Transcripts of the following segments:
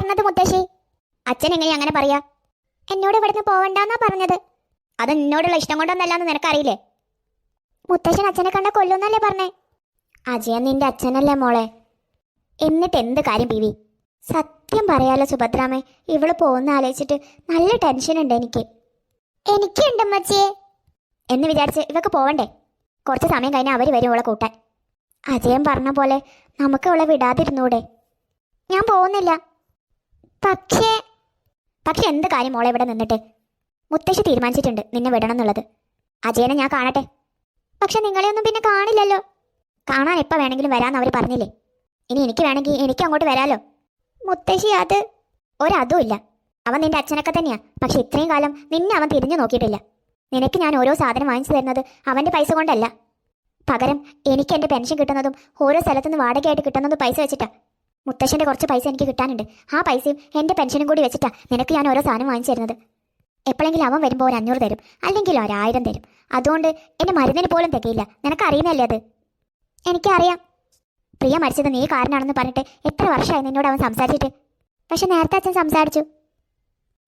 പറഞ്ഞത് മുത്തശ്ശി? അച്ഛൻ എങ്ങനെ അങ്ങനെ പറയാ? എന്നോട് ഇവിടുന്ന് പോവണ്ടെന്നാ പറഞ്ഞത്. അത് എന്നോടുള്ള ഇഷ്ടം കൊണ്ടൊന്നല്ലാന്ന് നിനക്കറിയില്ലേ? മുത്തശ്ശൻ അച്ഛനെ കണ്ട കൊല്ലുന്നല്ലേ പറഞ്ഞേ? അജയൻ നിന്റെ അച്ഛനല്ലേ മോളെ? എന്നിട്ട് എന്ത് കാര്യം പി വി? സത്യം പറയാലോ സുഭദ്രാമേ ഇവൾ പോകുന്ന ആലോചിച്ചിട്ട് നല്ല ടെൻഷൻ ഉണ്ട് എനിക്ക്. എനിക്കുണ്ട് മച്ചിയെ എന്ന് വിചാരിച്ച് ഇവക്ക് പോവണ്ടേ? കുറച്ച് സമയം കഴിഞ്ഞാൽ അവർ വരും അവളെ കൂട്ടാൻ. അജയൻ പറഞ്ഞ പോലെ നമുക്ക് അവളെ വിടാതിരുന്നൂടെ? ഞാൻ പോകുന്നില്ല. പക്ഷേ പക്ഷെ എന്ത് കാര്യം മോളെ ഇവിടെ നിന്നിട്ട്? മുത്തശ്ശി തീരുമാനിച്ചിട്ടുണ്ട് നിന്നെ വിടണം എന്നുള്ളത്. അജയനെ ഞാൻ കാണട്ടെ. പക്ഷെ നിങ്ങളെയൊന്നും പിന്നെ കാണില്ലല്ലോ. കാണാൻ എപ്പോൾ വേണമെങ്കിലും വരാമെന്ന് അവർ പറഞ്ഞില്ലേ? ഇനി എനിക്ക് വേണമെങ്കിൽ എനിക്ക് അങ്ങോട്ട് വരാലോ? മുത്തശ്ശി അത് ഒരതും ഇല്ല. അവൻ നിന്റെ അച്ഛനൊക്കെ തന്നെയാ. പക്ഷെ ഇത്രയും കാലം നിന്നെ അവൻ തിരിഞ്ഞു നോക്കിയിട്ടില്ല. നിനക്ക് ഞാൻ ഓരോ സാധനം വാങ്ങിച്ചു തരുന്നത് അവന്റെ പൈസ കൊണ്ടല്ല. പകരം എനിക്ക് എന്റെ പെൻഷൻ കിട്ടുന്നതും ഓരോ സ്ഥലത്തുനിന്ന് വാടകയായിട്ട് കിട്ടുന്നതും പൈസ വെച്ചിട്ടാ. മുത്തശ്ശന്റെ കുറച്ച് പൈസ എനിക്ക് കിട്ടാനുണ്ട്. ആ പൈസയും എന്റെ പെൻഷനും കൂടി വെച്ചിട്ടാ നിനക്ക് ഞാൻ ഓരോ സാധനം വാങ്ങിച്ചു തരുന്നത്. എപ്പോഴെങ്കിലും അവൻ വരുമ്പോൾ ഒരു അഞ്ഞൂറ് തരും. അല്ലെങ്കിൽ ഒരായിരം തരും. അതുകൊണ്ട് എന്റെ മരുന്നിന് പോലും തികയില്ല. നിനക്ക് അറിയുന്നല്ലേ അത്? എനിക്കറിയാം. പ്രിയ മരിച്ചത് നീ കാരനാണെന്ന് പറഞ്ഞിട്ട് എത്ര വർഷമായി നിന്നോട് അവൻ സംസാരിച്ചിട്ട്? പക്ഷെ നേരത്തെ അച്ഛൻ സംസാരിച്ചു.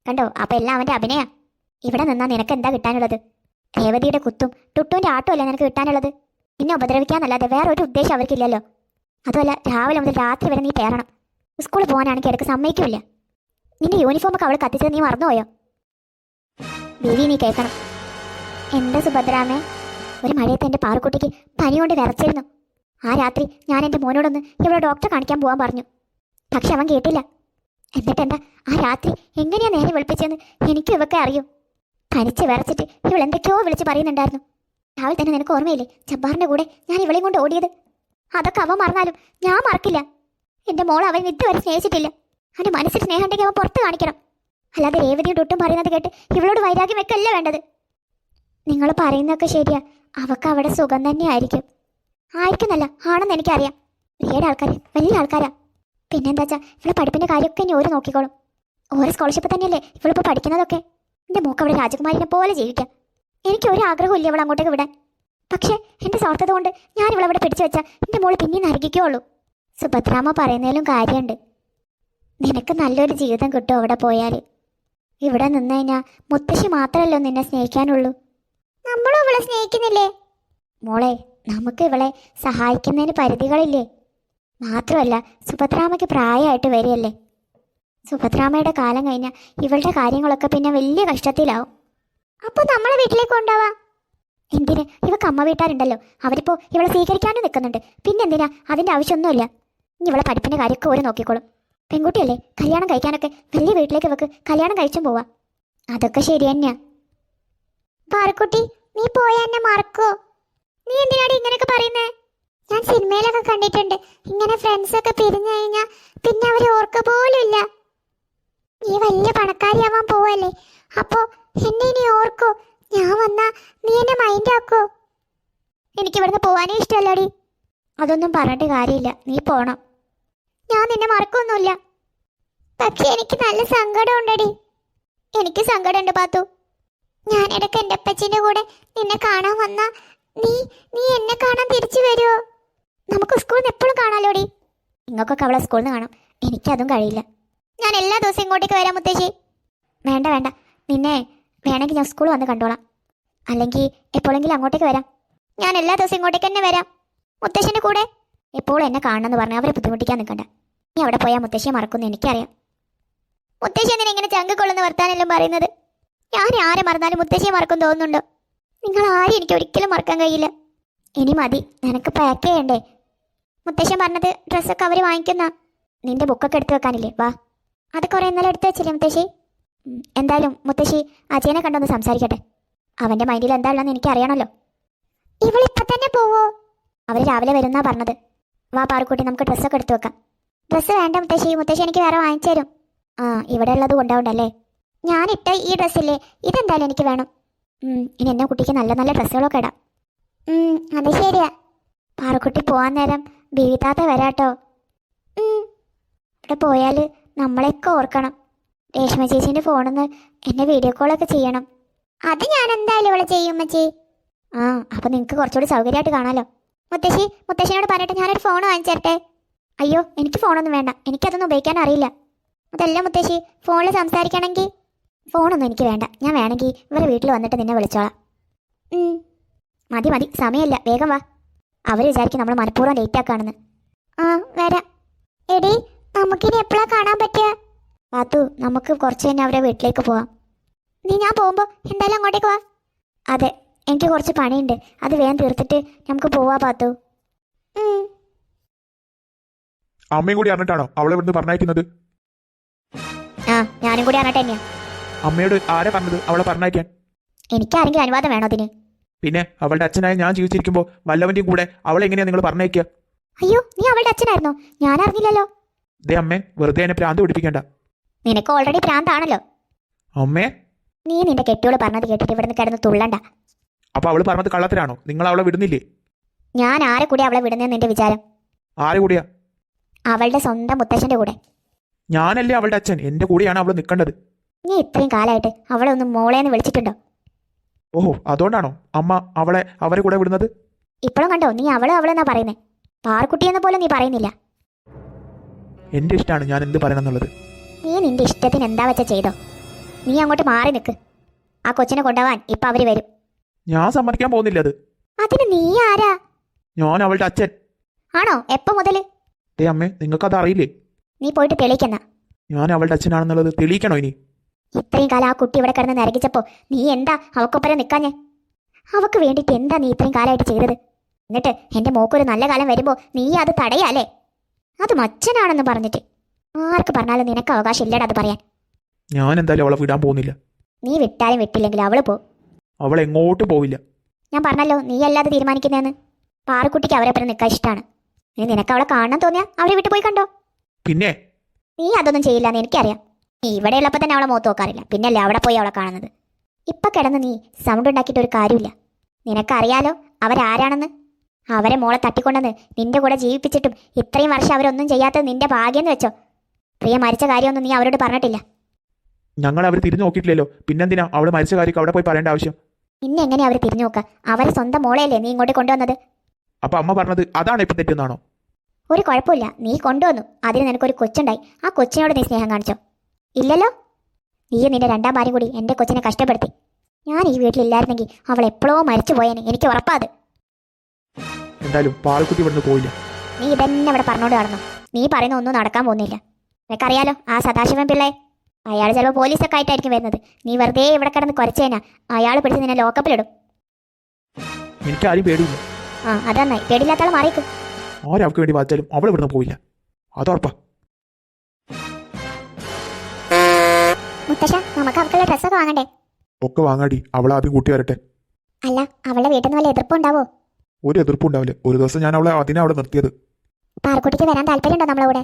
കണ്ടോ? അപ്പോൾ എല്ലാം അവന്റെ അഭിനയ. ഇവിടെ നിന്നാ നിനക്ക് എന്താ കിട്ടാനുള്ളത്? രേവതിയുടെ കുത്തും ടുട്ടുവിന്റെ ആട്ടും അല്ലേ നിനക്ക് കിട്ടാനുള്ളത്? നിന്നെ ഉപദ്രവിക്കാന്നല്ലാതെ വേറെ ഒരു ഉദ്ദേശം അവർക്കില്ലല്ലോ. അതുമല്ല രാവിലെ മുതൽ രാത്രി വരെ നീ കയറണം. സ്കൂളിൽ പോകാനാണെങ്കിൽ ഇടയ്ക്ക് സമ്മതിക്കില്ല. നിന്റെ യൂണിഫോം ഒക്കെ അവൾ കത്തിച്ചത് നീ മറന്നുപോയോ? ദേവി നീ കേൾക്കണം. എന്റെ സുഭദ്രാമേ? ഒരു മഴയത്ത് എന്റെ പാറക്കുട്ടിക്ക് പനി കൊണ്ട് വിറച്ചിരുന്നു. ആ രാത്രി ഞാൻ എന്റെ മോനോടൊന്ന് ഇവിടെ ഡോക്ടറെ കാണിക്കാൻ പോകാൻ പറഞ്ഞു. പക്ഷെ അവൻ കേട്ടില്ല. എന്നിട്ടെന്താ ആ രാത്രി എങ്ങനെയാ നേരെ വിളിപ്പിച്ചെന്ന് എനിക്കും ഇവക്കെ അറിയൂ. പനിച്ച് വിറച്ചിട്ട് ഇവൾ എന്തൊക്കെയോ വിളിച്ച് പറയുന്നുണ്ടായിരുന്നു. രാവിലെ തന്നെ നിനക്ക് ഓർമ്മയില്ലേ? ജബ്ബാറിന്റെ കൂടെ ഞാൻ ഇവളെയും കൊണ്ട് ഓടിയത്? അതൊക്കെ അവൻ മറന്നാലും ഞാൻ മറക്കില്ല. എന്റെ മോൾ അവൻ ഇതുവരെ സ്നേഹിച്ചിട്ടില്ല. അവന്റെ മനസ്സിൽ സ്നേഹം ഉണ്ടെങ്കിൽ അവൻ പുറത്ത് കാണിക്കണം. അല്ലാതെ രേവതിയുടെ ഒട്ടും പറയുന്നത് കേട്ട് ഇവളോട് വൈരാഗ്യം വെക്കല്ല വേണ്ടത്. നിങ്ങൾ പറയുന്നതൊക്കെ ശരിയാ. അവക്ക് അവിടെ സുഖം തന്നെയായിരിക്കും ആയിരിക്കുന്നല്ല ആണെന്ന് എനിക്കറിയാം. പ്രിയയുടെ ആൾക്കാർ വലിയ ആൾക്കാരാ. പിന്നെന്താ വെച്ചാൽ ഇവിടെ പഠിപ്പിന്റെ കാര്യമൊക്കെ ഇനി ഓരോ നോക്കിക്കോളും. ഓരോ സ്കോളർഷിപ്പ് തന്നെയല്ലേ ഇവളിപ്പോൾ പഠിക്കുന്നതൊക്കെ? എന്റെ മോക്ക് അവിടെ രാജകുമാരിനെ പോലെ ജീവിക്കാം. എനിക്ക് ഒരു അവൾ ഇല്ല ഇവിടെ അങ്ങോട്ടേക്ക് വിടാൻ. പക്ഷേ എന്റെ സ്വാർത്ഥത കൊണ്ട് ഞാൻ അവിടെ പിടിച്ചു വെച്ചാൽ എന്റെ മോൾ പിന്നെയും നരകിക്കുള്ളൂ സുഭദ്രാമ്മ പറയുന്നതിലും കാര്യമുണ്ട്. നിനക്ക് നല്ലൊരു ജീവിതം കിട്ടും അവിടെ പോയാൽ ഇവിടെ നിന്ന് കഴിഞ്ഞാൽ മുത്തശ്ശി മാത്രമല്ലോ നിന്നെ സ്നേഹിക്കാനുള്ളൂ. നമ്മളും ഇവളെ സ്നേഹിക്കുന്നില്ലേ? മോളെ നമുക്ക് ഇവളെ സഹായിക്കുന്നതിന് പരിധികളില്ലേ? മാത്രമല്ല സുഭദ്രാമയ്ക്ക് പ്രായമായിട്ട് വരികയല്ലേ? സുഭദ്രാമയുടെ കാലം കഴിഞ്ഞാൽ ഇവളുടെ കാര്യങ്ങളൊക്കെ പിന്നെ വലിയ കഷ്ടത്തിലാവും. അപ്പോൾ നമ്മളെ വീട്ടിലേക്ക് കൊണ്ടുപോവാം? എന്തിന്? ഇവക്ക് അമ്മ വീട്ടാരുണ്ടല്ലോ. അവരിപ്പോ ഇവളെ സ്വീകരിക്കാനും നിൽക്കുന്നുണ്ട്. പിന്നെന്തിനാ? അതിന്റെ ആവശ്യമൊന്നുമില്ല. ഇനി ഇവളെ പഠിപ്പിന്റെ കാര്യമൊക്കെ ഓരോ നോക്കിക്കോളും. പെൺകുട്ടിയല്ലേ? കല്യാണം കഴിക്കാനൊക്കെ വലിയ വീട്ടിലേക്ക് ഇവക്ക് കല്യാണം കഴിച്ചും പോവാ. അതൊക്കെ ശരി തന്നെയാ പാറക്കുട്ടി നീ പോയ എന്നെ മറക്കോ? നീ എന്തിനാടി ഇങ്ങനെയൊക്കെ പറയുന്നേ? ഞാൻ സിനിമയിലൊക്കെ കണ്ടിട്ടുണ്ട്. ഇങ്ങനെ ഫ്രണ്ട്സ് ഒക്കെ പിരിഞ്ഞു കഴിഞ്ഞാൽ പിന്നെ അവരെ ഓർക്ക പോലും ഇല്ല. നീ വലിയ പണക്കാരിയാവാൻ പോവല്ലേ? അപ്പോ എന്നെ ഇനി ഓർക്കോ? ഞാൻ വന്നാ നീ എന്നെ മൈൻഡ് ആക്കോ? എനിക്ക് ഇവിടുന്ന് പോവാനേ ഇഷ്ടമല്ലടി. അതൊന്നും പറഞ്ഞിട്ട് കാര്യമില്ല. നീ പോണം. ഞാൻ നിന്നെ മറക്കൊന്നുമില്ല. പക്ഷെ എനിക്ക് നല്ല സങ്കടം ഉണ്ടടി എനിക്ക് സങ്കടമുണ്ട് പാത്തു. ഞാൻ ഇടയ്ക്ക് എന്റെ അപ്പച്ചിന്റെ കൂടെ നിന്നെ കാണാൻ വന്നാ നീ നീ എന്നെ കാണാൻ തിരിച്ചു വരുമോ നമുക്ക് സ്കൂളിൽ നിന്ന് എപ്പോഴും കാണാലോടി. നിങ്ങൾക്കൊക്കെ അവളെ സ്കൂളിൽ നിന്ന് കാണാം. എനിക്കതും കഴിയില്ല. ഞാൻ എല്ലാ ദിവസവും ഇങ്ങോട്ടേക്ക് വരാം മുത്തശ്ശി. വേണ്ട വേണ്ട. നിന്നെ വേണമെങ്കിൽ ഞാൻ സ്കൂളിൽ വന്ന് കണ്ടോളാം. അല്ലെങ്കിൽ എപ്പോഴെങ്കിലും അങ്ങോട്ടേക്ക് വരാം. ഞാൻ എല്ലാ ദിവസവും ഇങ്ങോട്ടേക്ക് തന്നെ വരാം. മുത്തശ്ശന്റെ കൂടെ. എപ്പോഴും എന്നെ കാണണമെന്ന് പറഞ്ഞ് അവരെ ബുദ്ധിമുട്ടിക്കാൻ നിൽക്കണ്ട. നീ അവിടെ പോയാൽ മുത്തശ്ശിയെ മറക്കുന്നു എനിക്കറിയാം. മുത്തശ്ശി എന്തിനെ ഇങ്ങനെ ചങ്കക്കൊള്ളുന്ന വർത്താനെല്ലാം പറയുന്നത്? ഞാൻ ആരെ മറന്നാലും മുത്തശ്ശിയെ മറക്കും തോന്നുന്നുണ്ടോ? നിങ്ങൾ ആരും എനിക്ക് ഒരിക്കലും മറക്കാൻ കഴിയില്ല. ഇനി മതി നിനക്ക് പാക്ക് ചെയ്യണ്ടേ? മുത്തശ്ശൻ പറഞ്ഞത് ഡ്രസ്സൊക്കെ അവർ വാങ്ങിക്കുന്ന നിന്റെ ബുക്കൊക്കെ എടുത്തു വെക്കാനില്ലേ? വാ. അത് കുറെ ഇന്നലെ എടുത്തു വെച്ചില്ലേ മുത്തശ്ശി? എന്തായാലും മുത്തശ്ശി അജയനെ കണ്ടൊന്ന് സംസാരിക്കട്ടെ. അവന്റെ മൈൻഡിൽ എന്താ ഉള്ളതെന്ന് എനിക്ക് അറിയണമല്ലോ ഇവളിപ്പോ തന്നെ പോവോ? അവർ രാവിലെ വരുന്നാ പറഞ്ഞത്. വാ പാറക്കൂട്ടി നമുക്ക് ഡ്രസ്സൊക്കെ എടുത്തു വെക്കാം. ഡ്രസ്സ് വേണ്ട മുത്തശ്ശി മുത്തശ്ശി എനിക്ക് വേറെ വാങ്ങിച്ചു തരും. ആ ഇവിടെ ഉള്ളത് കൊണ്ടാവണ്ടല്ലേ? ഞാനിട്ട ഈ ഡ്രസ്സില്ലേ ഇതെന്തായാലും എനിക്ക് വേണം. ഇനി എന്നെ കുട്ടിക്ക് നല്ല നല്ല ഡ്രസ്സുകളൊക്കെ ഇടാം. അത് ശരിയാ. പാറക്കുട്ടി പോവാൻ നേരം ബീവിതാത്ത വരാട്ടോ. ഇവിടെ പോയാൽ നമ്മളെയൊക്കെ ഓർക്കണം. രേഷ്മ ചേച്ചീന്റെ ഫോണിൽ നിന്ന് എന്നെ വീഡിയോ കോളൊക്കെ ചെയ്യണം. അത് ഞാൻ എന്തായാലും ഇവിടെ ചെയ്യും മച്ചി ആ അപ്പൊ നിങ്ങക്ക് കുറച്ചുകൂടി സൗകര്യമായിട്ട് കാണാലോ. മുത്തശ്ശി മുത്തശ്ശിനോട് പറഞ്ഞിട്ട് ഞാനൊരു ഫോൺ വാങ്ങിച്ചു തരട്ടെ അയ്യോ എനിക്ക് ഫോണൊന്നും വേണ്ട. എനിക്കതൊന്നും ഉപയോഗിക്കാൻ അറിയില്ല. അതല്ല മുത്തശ്ശി ഫോണിൽ സംസാരിക്കണമെങ്കിൽ? ഫോണൊന്നും എനിക്ക് വേണ്ട. ഞാൻ വേണമെങ്കിൽ ഇവരെ വീട്ടിൽ വന്നിട്ട് നിന്നെ വിളിച്ചോളാം. മതി മതി. സമയമില്ല. വേഗം വാ. അവർ വിചാരിക്കും നമ്മൾ മനഃപൂർവം ലേറ്റ് ആക്കാണെന്ന്. ആ വരാം. എടി നമുക്കിനി എപ്പോഴാ കാണാൻ പറ്റുക? പാത്തു നമുക്ക് കുറച്ച് കഴിഞ്ഞ് അവരെ വീട്ടിലേക്ക് പോവാം. നീ ഞാൻ പോകുമ്പോൾ എന്തായാലും അങ്ങോട്ടേക്ക് വാ. അതെ എനിക്ക് കുറച്ച് പണിയുണ്ട്. അത് വേഗം തീർത്തിട്ട് നമുക്ക് പോവാ പാത്തു. അമ്മയും കൂടി അറിഞ്ഞിട്ടാണോ അവളെ ഇവിടുന്ന് പറഞ്ഞയക്കുന്നത്? ആ ഞാനും കൂടി അറിഞ്ഞിട്ട് തന്നെയാ. അമ്മയോട് ആരെ പറഞ്ഞത് അവളെ പറഞ്ഞയക്കാൻ? എനിക്കാരെങ്കിലും അനുവാദം വേണോ അതിന്? പിന്നെ അവളുടെ അച്ഛനായ ഞാൻ ജീവിച്ചിരിക്കുമ്പോൾ വല്ലവന്റെയും കൂടെ അവളെ എങ്ങനെയാ നിങ്ങൾ പറഞ്ഞയക്കുക? അയ്യോ നീ അവളുടെ അച്ഛനായിരുന്നോ? ഞാൻ അറിഞ്ഞില്ലല്ലോ. ദേ അമ്മേ വെറുതെ എന്നെ പ്രാന്ത് പിടിപ്പിക്കണ്ട. നിനക്ക് ഓൾറെഡി ഭ്രാന്താണല്ലോ. അമ്മേ. നീ നിന്റെ കെട്ടിയോട് പറഞ്ഞത് കേട്ടിട്ട് ഇവിടുന്ന് കിടന്ന് തുള്ളണ്ട. അപ്പൊ അവൾ പറഞ്ഞത് കള്ളത്തിലാണോ? നിങ്ങൾ അവളെ വിടുന്നില്ലേ? ഞാൻ ആരെ കൂടെ അവളെ വിടുന്നതെന്ന് നിന്റെ വിചാരം? ആരെ കൂടിയാ? അവളുടെ സ്വന്തം മുത്തശ്ശന്റെ കൂടെ. ഞാനല്ലേ അവളുടെ അച്ഛൻ. എന്റെ കൂടെയാണ് അവൾ നിൽക്കേണ്ടത്. നീ ഇത്രയും കാലമായിട്ട് അവളെ ഒന്ന് മോളേന്ന് വിളിച്ചിട്ടുണ്ടോ? ഓഹോ അതുകൊണ്ടാണോ? അമ്മ അവളെ അവരെ കൂടെ വിടുന്നത്? ഇപ്പോഴും കണ്ടോ? നീ അവൾ അവളെന്നാ പറയുന്നേ? പാർക്കുട്ടിയെന്ന് പോലും നീ പറയുന്നില്ല. എന്റെ ഇഷ്ടമാണ് ഞാൻ എന്ത് പറയണം എന്നുള്ളത്. നീ നിന്റെ ഇഷ്ടത്തിന് എന്താ വെച്ച ചെയ്തോ? നീ അങ്ങോട്ട് മാറി നിൽക്ക് ആ കൊച്ചിനെ കൊണ്ടുപോവാൻ ഇപ്പൊ അവർ വരും. ഞാൻ സമ്മതിക്കാൻ പോകുന്നില്ല അത്. അതിന് നീ ആരാ? ഞാൻ അവളുടെ അച്ഛൻ. ആണോ? എപ്പോ മുതൽ? ഏ അമ്മേ നിങ്ങൾക്കത് അറിയില്ലേ? നീ പോയിട്ട് തെളിയിക്കുന്ന. ഞാൻ അവളുടെ അച്ഛനാണെന്നുള്ളത് തെളിയിക്കണോ ഇനി? ഇത്രയും കാലം ആ കുട്ടി ഇവിടെ കിടന്ന് നരകിച്ചപ്പോ നീ എന്താ അവക്കൊപ്പരം നിക്കാഞ്ഞേ? അവക്ക് വേണ്ടിട്ട് എന്താ നീ ഇത്രയും കാലമായിട്ട് ചെയ്തത്? എന്നിട്ട് എന്റെ മോക്കൊരു നല്ല കാലം വരുമ്പോ നീ അത് തടയാലേ അത് മച്ചനാണെന്ന് പറഞ്ഞിട്ട്. ആർക്ക് പറഞ്ഞാലും നിനക്ക് അവകാശം ഇല്ലടാ അത് പറയാൻ. ഞാൻ എന്തായാലും അവളെ വിടാൻ പോകുന്നില്ല. നീ വിട്ടാലും വിട്ടില്ലെങ്കിൽ അവൾ പോ. അവൾ എങ്ങോട്ട് പോവില്ല. ഞാൻ പറഞ്ഞല്ലോ നീ അല്ലാതെ തീരുമാനിക്കുന്നതെന്ന്. പാറക്കുട്ടിക്ക് അവരെ പിന്നെ നിൽക്കാൻ ഇഷ്ടമാണ് ഇനി നിനക്ക് അവളെ കാണാൻ തോന്നിയാ അവരെ വിട്ടു പോയി കണ്ടോ? പിന്നെ? നീ അതൊന്നും ചെയ്യില്ല എന്ന് എനിക്കറിയാം. നീ ഇവിടെ ഉള്ളപ്പോൾ തന്നെ അവളെ മുഖത്ത് നോക്കാറില്ല. പിന്നല്ലേ അവിടെ പോയി അവളെ കാണുന്നത്. ഇപ്പൊ കിടന്ന് നീ സൗണ്ട് ഉണ്ടാക്കിയിട്ട് ഒരു കാര്യമില്ല. നിനക്കറിയാലോ അവരാരാണെന്ന്. അവരെ മോളെ തട്ടിക്കൊണ്ടെന്ന് നിന്റെ കൂടെ ജീവിപ്പിച്ചിട്ടും ഇത്രയും വർഷം അവരൊന്നും ചെയ്യാത്തത് നിന്റെ ഭാഗ്യം എന്ന് വെച്ചോ. പ്രിയ മരിച്ച കാര്യമൊന്നും നീ അവരോട് പറഞ്ഞിട്ടില്ല. ഞങ്ങൾ അവർ തിരിഞ്ഞു നോക്കിയിട്ടില്ലല്ലോ. പിന്നെന്തിനാ അവൾ മരിച്ച കാര്യം അവിടെ പോയി പറയേണ്ട ആവശ്യം? പിന്നെ എങ്ങനെ അവർ തിരിഞ്ഞു നോക്കുക അവരെ സ്വന്തം മോളെയല്ലേ നീ ഇങ്ങോട്ട് കൊണ്ടുവന്നത്? അപ്പൊ അമ്മ പറഞ്ഞത് അതാണ് ഇപ്പൊ തെറ്റുന്നാണോ? ഒരു കുഴപ്പമില്ല. നീ കൊണ്ടുവന്നു. അതിന് നിനക്കൊരു കൊച്ചുണ്ടായി. ആ കൊച്ചിനോട് നീ സ്നേഹം കാണിച്ചോ. ഇല്ലല്ലോ? നീ നിന്റെ രണ്ടാം ഭാര്യ കൂടി എന്റെ കൊച്ചിനെ കഷ്ടപ്പെടുത്തി. ഞാൻ ഈ വീട്ടിലില്ലായിരുന്നെങ്കിൽ അവൾ എപ്പോഴോ മരിച്ചു പോയേനെ. എനിക്ക് ഉറപ്പാത് എന്തായാലും പാൽക്കുട്ടി ഇവിടുന്ന് പോയില്ല. നീ ഇതന്നെ ഇവിടെ പറഞ്ഞോണ്ട് നടന്നു. നീ പറയുന്ന ഒന്നും നടക്കാൻ പോകുന്നില്ല. നിനക്കറിയാലോ ആ സദാശിവൻ പിള്ളേ. അയാൾ ചിലപ്പോൾ പോലീസൊക്കെ ആയിട്ടായിരിക്കും വരുന്നത്. നീ വെറുതെ ഇവിടെ കിടന്ന് കുരച്ചേനാ. അയാൾ പിടിച്ച് നിന്നെ ലോക്കപ്പിലിടും. എനിക്ക് ആരും പേടിയില്ല. ആ അതന്നായി. പേടില്ലാത്താൾ മാറിക്കും ആരവർക്ക് വേണ്ടി വാദിച്ചാലും അവൾ ഇവിടുന്ന് പോയില്ല അതുറപ്പാ മുത്തശ്ശ നമുക്ക് അവൾക്കുള്ള ഡ്രസ്സൊക്കെ വാങ്ങണ്ടേ? ഒക്കെ വാങ്ങാടി. അവളെ ആദ്യം കൂട്ടി വരട്ടെ. അല്ല അവളുടെ വീട്ടിൽ നിന്ന് വല്ല എതിർപ്പുണ്ടാവോ ഒരു എതിർപ്പ് ഉണ്ടാവില്ല. ഒരു ദിവസം ഞാൻ അവളെ അതിനെ അവിടെ നിർത്തിയത്. പാറക്കുട്ടിക്ക് വരാൻ താല്പര്യമുണ്ടോ നമ്മളെ കൂടെ?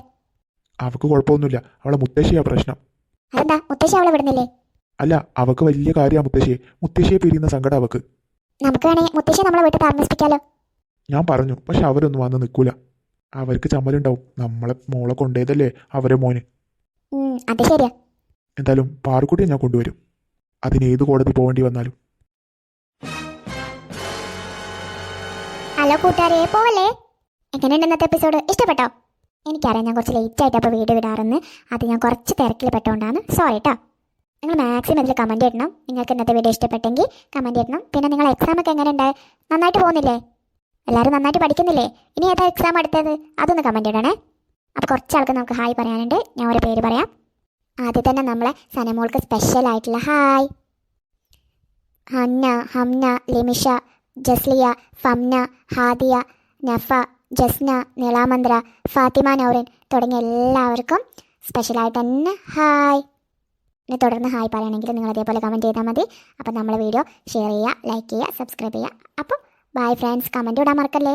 അവൾക്ക് കുഴപ്പമൊന്നുമില്ല. അവളെ മുത്തശ്ശിയാ പ്രശ്നം. അതെന്താ? മുത്തശ്ശി അവളെ വിടുന്നില്ലേ? അല്ല അവക്ക് വലിയ കാര്യമാണ് മുത്തശ്ശിയെ. മുത്തശ്ശിയെ പിരിയുന്ന സങ്കടം അവക്ക്. നമുക്ക് വേണമെങ്കിൽ മുത്തശ്ശി നമ്മളെ വീട്ടിൽ താമസിപ്പിക്കാലോ? ഞാൻ പറഞ്ഞു പക്ഷെ അവരൊന്നും വന്ന് നിൽക്കൂല. അവർക്ക് ചമ്മലുണ്ടാവും. നമ്മളെ മോളെ കൊണ്ടേതല്ലേ അവരെ മോന്. അത് ശരിയാ. എന്തായാലും പാറക്കുട്ടിയെ ഞാൻ കൊണ്ടുവരും. അതിന് ഏത് കോടതി പോകേണ്ടി വന്നാലും. ഹലോ കൂട്ടുകാരെ പോവല്ലേ? എങ്ങനെയുണ്ട് ഇന്നത്തെ എപ്പിസോഡ്? ഇഷ്ടപ്പെട്ടോ? എനിക്കറിയാം ഞാൻ കുറച്ച് ലേറ്റ് ആയിട്ട് അപ്പോൾ വീഡിയോ വിടാറെന്ന്. അത് ഞാൻ കുറച്ച് തിരക്കിൽ പെട്ടുകൊണ്ടാണ് സോറി കേട്ടോ നിങ്ങൾ മാക്സിമം ഇതിൽ കമന്റ് ഇടണം. നിങ്ങൾക്ക് ഇന്നത്തെ വീഡിയോ ഇഷ്ടപ്പെട്ടെങ്കിൽ കമന്റ് ഇടണം. പിന്നെ നിങ്ങൾ എക്സാം ഒക്കെ എങ്ങനെ എങ്ങനെയുണ്ട് നന്നായിട്ട് പോകുന്നില്ലേ? എല്ലാവരും നന്നായിട്ട് പഠിക്കുന്നില്ലേ? ഇനി ഏതാ എക്സാം അടുത്തത്? അതൊന്ന് കമന്റ് ഇടണേ. അപ്പോൾ കുറച്ച് ആൾക്ക് നമുക്ക് ഹായ് പറയാനുണ്ട്. ഞാൻ ഒരു പേര് പറയാം. ആദ്യം തന്നെ നമ്മളെ സനമോൾക്ക് സ്പെഷ്യൽ ആയിട്ടുള്ള ഹായ് ഹന്ന ഹംന ലിമിഷ ജസ്ലിയ ഫംന ഹാദിയ നഫ ജസ്ന നീളാമന്ത്ര ഫാത്തിമ നൗറിൻ തുടങ്ങിയ എല്ലാവർക്കും സ്പെഷ്യലായിട്ട് തന്നെ ഹായ് ഇനി തുടർന്ന് ഹായ് പറയണമെങ്കിൽ നിങ്ങൾ അതേപോലെ കമന്റ് ചെയ്താൽ മതി. അപ്പോൾ നമ്മൾ വീഡിയോ ഷെയർ ചെയ്യുക ലൈക്ക് ചെയ്യുക സബ്സ്ക്രൈബ് ചെയ്യുക. അപ്പോൾ ബൈ ഫ്രണ്ട്സ് കമന്റ് ഇടാൻ മറക്കല്ലേ?